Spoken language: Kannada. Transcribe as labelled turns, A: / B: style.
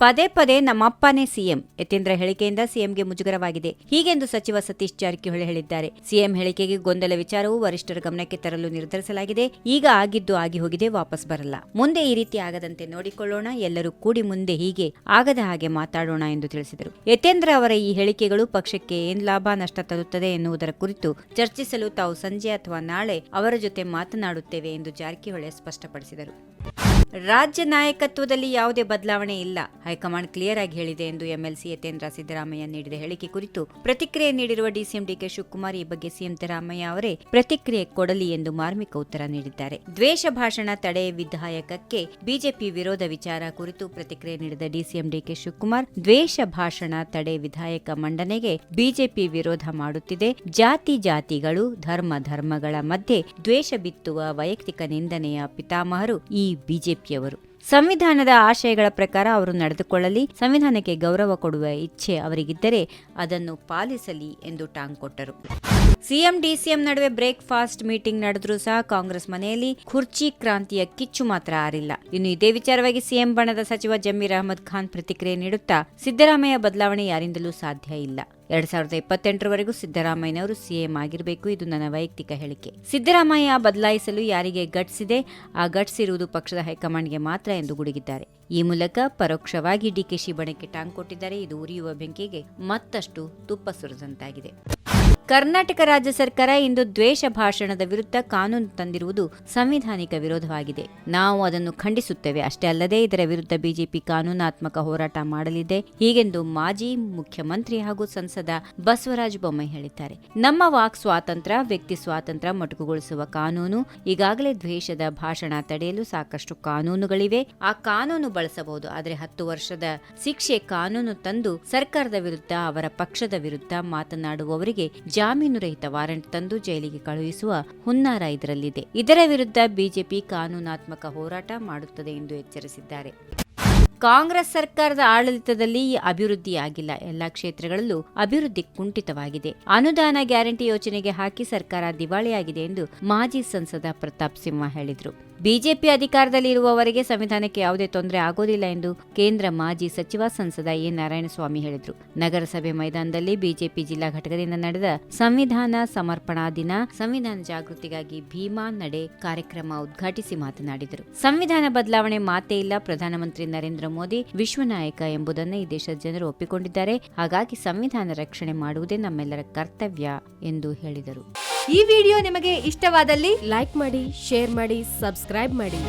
A: ಪದೇ ಪದೇ ನಮ್ಮಪ್ಪನೇ ಸಿಎಂ, ಯತೀಂದ್ರ ಹೇಳಿಕೆಯಿಂದ ಸಿಎಂಗೆ ಮುಜುಗರವಾಗಿದೆ. ಹೀಗೆಂದು ಸಚಿವ ಸತೀಶ್ ಜಾರಕಿಹೊಳಿ ಹೇಳಿದ್ದಾರೆ. ಸಿಎಂ ಹೇಳಿಕೆಗೆ ಗೊಂದಲ ವಿಚಾರವು ವರಿಷ್ಠರ ಗಮನಕ್ಕೆ ತರಲು ನಿರ್ಧರಿಸಲಾಗಿದೆ. ಈಗ ಆಗಿದ್ದು ಆಗಿ ಹೋಗಿದೆ, ವಾಪಸ್ ಬರಲ್ಲ. ಮುಂದೆ ಈ ರೀತಿ ಆಗದಂತೆ ನೋಡಿಕೊಳ್ಳೋಣ. ಎಲ್ಲರೂ ಕೂಡಿ ಮುಂದೆ ಹೀಗೆ ಆಗದ ಹಾಗೆ ಮಾತಾಡೋಣ ಎಂದು ತಿಳಿಸಿದರು. ಯತೇಂದ್ರ ಅವರ ಈ ಹೇಳಿಕೆಗಳು ಪಕ್ಷಕ್ಕೆ ಏನ್ ಲಾಭ, ನಷ್ಟ ತರುತ್ತದೆ ಎನ್ನುವುದರ ಕುರಿತು ಚರ್ಚಿಸಲು ತಾವು ಸಂಜೆ ಅಥವಾ ನಾಳೆ ಅವರ ಜೊತೆ ಮಾತನಾಡುತ್ತೇವೆ ಎಂದು ಜಾರಕಿಹೊಳಿ ಸ್ಪಷ್ಟಪಡಿಸಿದರು. ರಾಜ್ಯ ನಾಯಕತ್ವದಲ್ಲಿ ಯಾವುದೇ ಬದಲಾವಣೆ ಇಲ್ಲ. ಹೈಕಮಾಂಡ್ ಕ್ಲಿಯರ್ ಆಗಿ ಹೇಳಿದೆ ಎಂದು ಎಂಎಲ್ಸಿ ಯತೇಂದ್ರ ಸಿದ್ದರಾಮಯ್ಯ ನೀಡಿದ ಹೇಳಿಕೆ ಕುರಿತು ಪ್ರತಿಕ್ರಿಯೆ ನೀಡಿರುವ ಡಿಸಿಎಂ ಡಿಕೆ ಶಿವಕುಮಾರ್ ಈ ಬಗ್ಗೆ ಸಿಎಂ ಸಿದ್ದರಾಮಯ್ಯ ಅವರೇ ಪ್ರತಿಕ್ರಿಯೆ ಕೊಡಲಿ ಎಂದು ಮಾರ್ಮಿಕ ಉತ್ತರ ನೀಡಿದ್ದಾರೆ. ದ್ವೇಷ ಭಾಷಣ ತಡೆ ವಿಧಾಯಕಕ್ಕೆ ಬಿಜೆಪಿ ವಿರೋಧ ವಿಚಾರ ಕುರಿತು ಪ್ರತಿಕ್ರಿಯೆ ನೀಡಿದ ಡಿಸಿಎಂ ಡಿಕೆ ಶಿವಕುಮಾರ್, ದ್ವೇಷ ಭಾಷಣ ತಡೆ ವಿಧಾಯಕ ಮಂಡನೆಗೆ ಬಿಜೆಪಿ ವಿರೋಧ ಮಾಡುತ್ತಿದೆ. ಜಾತಿ ಜಾತಿಗಳು, ಧರ್ಮ ಧರ್ಮಗಳ ಮಧ್ಯೆ ದ್ವೇಷ ಬಿತ್ತುವ ವೈಯಕ್ತಿಕ ನಿಂದನೆಯ ಪಿತಾಮಹರು ಈ ಬಿಜೆಪಿಯವರು ಸಂವಿಧಾನದ ಆಶಯಗಳ ಪ್ರಕಾರ ಅವರು ನಡೆದುಕೊಳ್ಳಲಿ, ಸಂವಿಧಾನಕ್ಕೆ ಗೌರವ ಕೊಡುವ ಇಚ್ಛೆ ಅವರಿಗಿದ್ದರೆ ಅದನ್ನು ಪಾಲಿಸಲಿ ಎಂದು ಟಾಂಗ್ ಕೊಟ್ಟರು. ಸಿಎಂ ಡಿಸಿಎಂ ನಡುವೆ ಬ್ರೇಕ್ಫಾಸ್ಟ್ ಮೀಟಿಂಗ್ ನಡೆದರೂ ಸಹ ಕಾಂಗ್ರೆಸ್ ಮನೆಯಲ್ಲಿ ಖುರ್ಚಿ ಕ್ರಾಂತಿಯ ಕಿಚ್ಚು ಮಾತ್ರ ಆರಿಲ್ಲ. ಇನ್ನು ಇದೇ ವಿಚಾರವಾಗಿ ಸಿಎಂ ಬಣದ ಸಚಿವ ಜಮೀರ್ ಅಹಮದ್ ಖಾನ್ ಪ್ರತಿಕ್ರಿಯೆ ನೀಡುತ್ತಾ ಸಿದ್ದರಾಮಯ್ಯ ಬದಲಾವಣೆ ಯಾರಿಂದಲೂ ಸಾಧ್ಯ ಇಲ್ಲ. ಎರಡ್ ಸಾವಿರದ ಇಪ್ಪತ್ತೆಂಟರವರೆಗೂ ಸಿದ್ದರಾಮಯ್ಯನವರು ಸಿಎಂ ಆಗಿರಬೇಕು ಇದು ನನ್ನ ವೈಯಕ್ತಿಕ ಹೇಳಿಕೆ. ಸಿದ್ದರಾಮಯ್ಯ ಬದಲಾಯಿಸಲು ಯಾರಿಗೆ ಗಟ್ಸಿದೆ, ಆ ಘಟ್ಸಿರುವುದು ಪಕ್ಷದ ಹೈಕಮಾಂಡ್ಗೆ ಮಾತ್ರ ಎಂದು ಗುಡುಗಿದ್ದಾರೆ. ಈ ಮೂಲಕ ಪರೋಕ್ಷವಾಗಿ ಡಿಕೆಶಿ ಬಣಕ್ಕೆ ಟಾಂಗ್ ಕೊಟ್ಟಿದ್ದಾರೆ. ಇದು ಉರಿಯುವ ಬೆಂಕಿಗೆ ಮತ್ತಷ್ಟು ತುಪ್ಪ ಸುರಿದಂತಾಗಿದೆ. ಕರ್ನಾಟಕ ರಾಜ್ಯ ಸರ್ಕಾರ ಇಂದು ದ್ವೇಷ ಭಾಷಣದ ವಿರುದ್ಧ ಕಾನೂನು ತಂದಿರುವುದು ಸಂವಿಧಾನಿಕ ವಿರೋಧವಾಗಿದೆ. ನಾವು ಅದನ್ನು ಖಂಡಿಸುತ್ತೇವೆ. ಅಷ್ಟೇ ಅಲ್ಲದೆ ಇದರ ವಿರುದ್ಧ ಬಿಜೆಪಿ ಕಾನೂನಾತ್ಮಕ ಹೋರಾಟ ಮಾಡಲಿದೆ. ಹೀಗೆಂದು ಮಾಜಿ ಮುಖ್ಯಮಂತ್ರಿ ಹಾಗೂ ಸಂಸದ ಬಸವರಾಜ ಬೊಮ್ಮಾಯಿ ಹೇಳಿದ್ದಾರೆ. ನಮ್ಮ ವಾಕ್ ಸ್ವಾತಂತ್ರ್ಯ ವ್ಯಕ್ತಿ ಸ್ವಾತಂತ್ರ್ಯ ಮೊಟಕುಗೊಳಿಸುವ ಕಾನೂನು. ಈಗಾಗಲೇ ದ್ವೇಷದ ಭಾಷಣ ತಡೆಯಲು ಸಾಕಷ್ಟು ಕಾನೂನುಗಳಿವೆ. ಆ ಕಾನೂನು ಬಳಸಬಹುದು. ಆದರೆ ಹತ್ತು ವರ್ಷದ ಶಿಕ್ಷೆ ಕಾನೂನು ತಂದು ಸರ್ಕಾರದ ವಿರುದ್ಧ, ಅವರ ಪಕ್ಷದ ವಿರುದ್ಧ ಮಾತನಾಡುವವರಿಗೆ ಜಾಮೀನು ರಹಿತ ವಾರೆಂಟ್ ತಂದು ಜೈಲಿಗೆ ಕಳುಹಿಸುವ ಹುನ್ನಾರ ಇದರಲ್ಲಿದೆ. ಇದರ ವಿರುದ್ಧ ಬಿಜೆಪಿ ಕಾನೂನಾತ್ಮಕ ಹೋರಾಟ ಮಾಡುತ್ತದೆ ಎಂದು ಎಚ್ಚರಿಸಿದ್ದಾರೆ. ಕಾಂಗ್ರೆಸ್ ಸರ್ಕಾರದ ಆಡಳಿತದಲ್ಲಿ ಅಭಿವೃದ್ಧಿಯಾಗಿಲ್ಲ. ಎಲ್ಲಾ ಕ್ಷೇತ್ರಗಳಲ್ಲೂ ಅಭಿವೃದ್ಧಿ ಕುಂಠಿತವಾಗಿದೆ. ಅನುದಾನ ಗ್ಯಾರಂಟಿ ಯೋಜನೆಗೆ ಹಾಕಿ ಸರ್ಕಾರ ದಿವಾಳಿಯಾಗಿದೆ ಎಂದು ಮಾಜಿ ಸಂಸದ ಪ್ರತಾಪ್ ಸಿಂಹ ಹೇಳಿದರು. ಬಿಜೆಪಿ ಅಧಿಕಾರದಲ್ಲಿ ಇರುವವರೆಗೆ ಸಂವಿಧಾನಕ್ಕೆ ಯಾವುದೇ ತೊಂದರೆ ಆಗೋದಿಲ್ಲ ಎಂದು ಕೇಂದ್ರ ಮಾಜಿ ಸಚಿವ ಸಂಸದ ಎ. ನಾರಾಯಣಸ್ವಾಮಿ ಹೇಳಿದರು. ನಗರಸಭೆ ಮೈದಾನದಲ್ಲಿ ಬಿಜೆಪಿ ಜಿಲ್ಲಾ ಘಟಕದಿಂದ ನಡೆದ ಸಂವಿಧಾನ ಸಮರ್ಪಣಾ ದಿನ, ಸಂವಿಧಾನ ಜಾಗೃತಿಗಾಗಿ ಭೀಮಾ ನಡೆ ಕಾರ್ಯಕ್ರಮ ಉದ್ಘಾಟಿಸಿ ಮಾತನಾಡಿದರು. ಸಂವಿಧಾನ ಬದಲಾವಣೆ ಮಾತೇ ಇಲ್ಲ. ಪ್ರಧಾನಮಂತ್ರಿ ಮೋದಿ ವಿಶ್ವ ನಾಯಕ ಎಂಬುದನ್ನು ಈ ದೇಶದ ಜನರು ಒಪ್ಪಿಕೊಂಡಿದ್ದಾರೆ. ಹಾಗಾಗಿ ಸಂವಿಧಾನ ರಕ್ಷಣೆ ಮಾಡುವುದೇ ನಮ್ಮೆಲ್ಲರ ಕರ್ತವ್ಯ ಎಂದು ಹೇಳಿದರು.
B: ಈ ವಿಡಿಯೋ ನಿಮಗೆ ಇಷ್ಟವಾದಲ್ಲಿ
C: ಲೈಕ್ ಮಾಡಿ, ಶೇರ್ ಮಾಡಿ, ಸಬ್ಸ್ಕ್ರೈಬ್ ಮಾಡಿ.